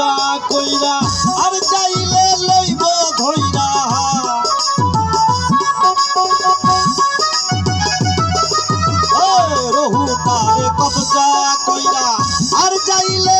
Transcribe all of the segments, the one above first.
কবজা কইরা আর চাইলে লইব ধইরা। রহুটারে কবজা কইরা আর চাইলে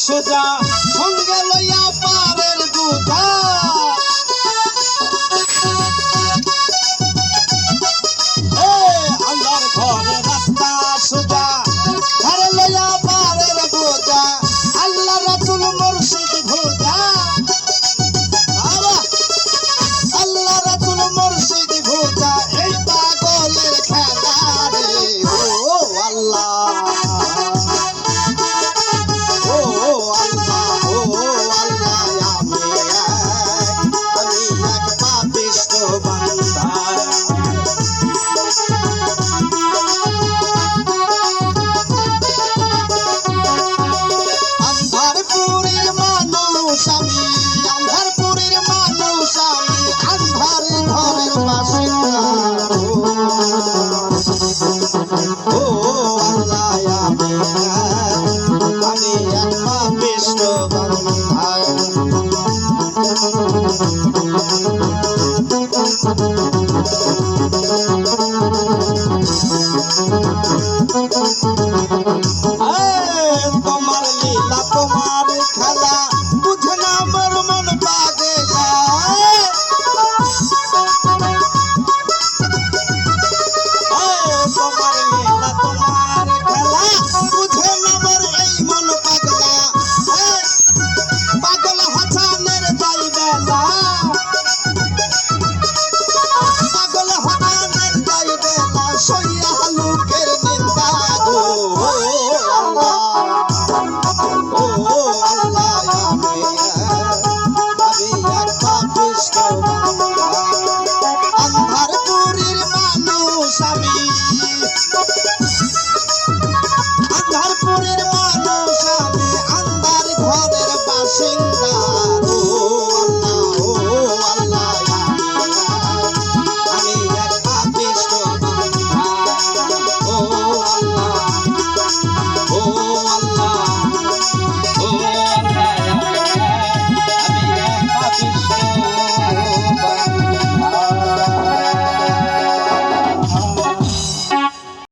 学长